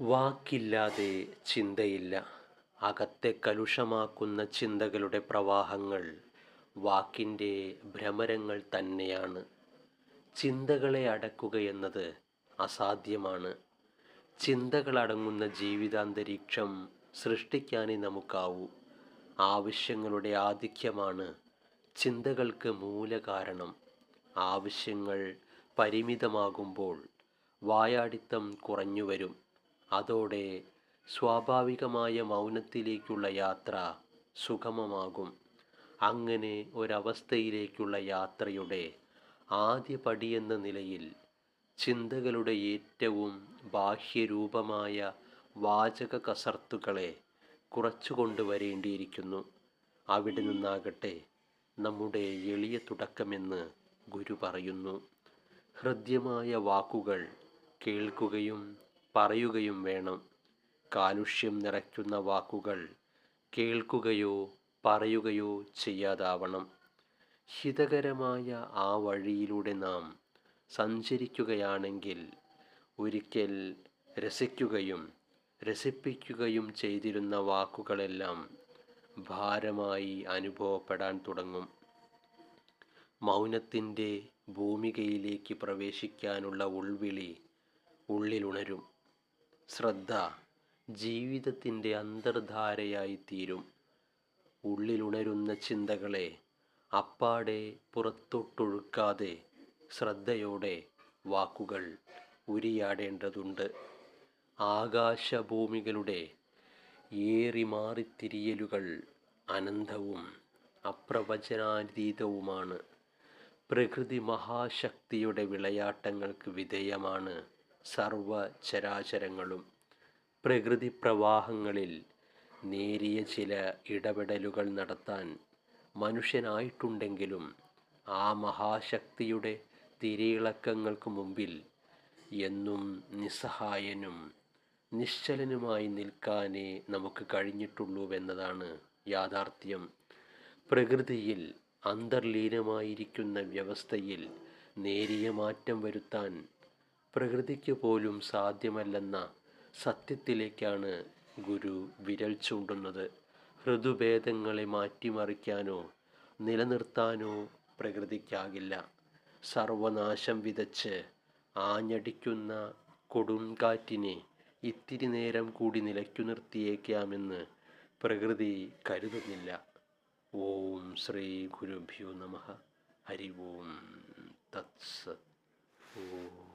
വാക്കില്ലാതെ ചിന്തയില്ല. അകത്തെ കലുഷമാക്കുന്ന ചിന്തകളുടെ പ്രവാഹങ്ങൾ വാക്കിന്റെ ഭ്രമരങ്ങൾ തന്നെയാണ്. ചിന്തകളെ അടക്കുക എന്നത് അസാധ്യമാണ്. ചിന്തകളടങ്ങുന്ന ജീവിതാന്തരീക്ഷം സൃഷ്ടിക്കാനേ നമുക്കാവൂ. ആവശ്യങ്ങളുടെ ആധിക്യമാണ് ചിന്തകൾക്ക് മൂലകാരണം. ആവശ്യങ്ങൾ പരിമിതമാകുമ്പോൾ വായാടിത്തം കുറഞ്ഞു വരും അതോടെ സ്വാഭാവികമായ മൗനത്തിലേക്കുള്ള യാത്ര സുഗമമാകും. അങ്ങനെ ഒരവസ്ഥയിലേക്കുള്ള യാത്രയുടെ ആദ്യ പടിയെന്ന നിലയിൽ ചിന്തകളുടെ ഏറ്റവും ബാഹ്യരൂപമായ വാചക കസർത്തുകളെ കുറച്ചു കൊണ്ടുവരേണ്ടിയിരിക്കുന്നു അവിടെ നിന്നാകട്ടെ നമ്മുടെ എളിയ തുടക്കമെന്ന് ഗുരു പറയുന്നു. ഹൃദ്യമായ വാക്കുകൾ കേൾക്കുകയും പറയുകയും വേണം. കാലുഷ്യം നിറയ്ക്കുന്ന വാക്കുകൾ കേൾക്കുകയോ പറയുകയോ ചെയ്യാതാവണം. ഹിതകരമായ ആ വഴിയിലൂടെ നാം സഞ്ചരിക്കുകയാണെങ്കിൽ ഒരിക്കൽ രസിക്കുകയും രസിപ്പിക്കുകയും ചെയ്തിരുന്ന വാക്കുകളെല്ലാം ഭാരമായി അനുഭവപ്പെടാൻ തുടങ്ങും. മൗനത്തിന്റെ ഭൂമികയിലേക്ക് പ്രവേശിക്കാനുള്ള ഉൾവിളി ഉള്ളിലുണരും. ശ്രദ്ധ ജീവിതത്തിന്റെ അന്തർധാരയായി തീരും ഉള്ളിലുണരുന്ന ചിന്തകളെ അപ്പാടെ പുറത്തൊട്ടൊഴുക്കാതെ ശ്രദ്ധയോടെ വാക്കുകൾ ഉരിയാടേണ്ടതുണ്ട്. ആകാശഭൂമികളുടെ ഏറി മാറിത്തിരിയലുകൾ അനന്തവും അപ്രവചനാതീതവുമാണ്. പ്രകൃതി മഹാശക്തിയുടെ വിളയാട്ടങ്ങൾക്ക് വിധേയമാണ് സർവചരാചരങ്ങളും പ്രകൃതി പ്രവാഹങ്ങളിൽ നേരിയ ചില ഇടപെടലുകൾ നടത്താൻ മനുഷ്യനായിട്ടുണ്ടെങ്കിലും ആ മഹാശക്തിയുടെ തിരയിളക്കങ്ങൾക്ക് മുമ്പിൽ എന്നും നിസ്സഹായനും നിശ്ചലനുമായി നിൽക്കാനേ നമുക്ക് കഴിഞ്ഞിട്ടുള്ളൂവെന്നതാണ് യാഥാർത്ഥ്യം. പ്രകൃതിയിൽ അന്തർലീനമായിരിക്കുന്ന വ്യവസ്ഥയിൽ നേരിയ മാറ്റം വരുത്താൻ പ്രകൃതിക്ക് പോലും സാധ്യമല്ലെന്ന സത്യത്തിലേക്കാണ് ഗുരു വിരൽ ചൂണ്ടുന്നത്. ഋതുഭേദങ്ങളെ മാറ്റിമറിക്കാനോ നിലനിർത്താനോ പ്രകൃതിക്കാകില്ല. സർവനാശം വിതച്ച് ആഞ്ഞടിക്കുന്ന കൊടുങ്കാറ്റിനെ ഇത്തിരി നേരം കൂടി നിലയ്ക്കു നിർത്തിയേക്കാമെന്ന് പ്രകൃതി കരുതുന്നില്ല. ഓം ശ്രീ ഗുരുഭ്യോ നമ. ഹരി ഓം തത്സ. ഓം